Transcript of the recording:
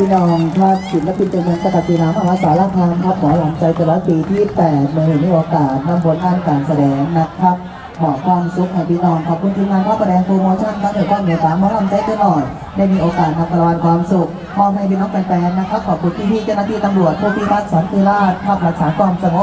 พี่น้องท่านศิลปินเจริญนระตักีน้ำมาสารคามครับหมอหลังใจตลอดปีที่8ในมีโอกาสนำผลงานการแสดงนะครับหมอความสุขให้พี่น้องขอบคุณทีมงานพระประแดงโปรโมชั่นครับเดี๋ยวก็เมตตาหมอลำใจกันหน่อย ได้มีโอกาสนำตรอดความสุขมอบให้พี่น้องแฟนๆนะครับขอบคุณพี่ๆเจ้าหน้าที่ตำรวจผู้พิทักษ์สันติราษฎร์ครับรักษาความสงบ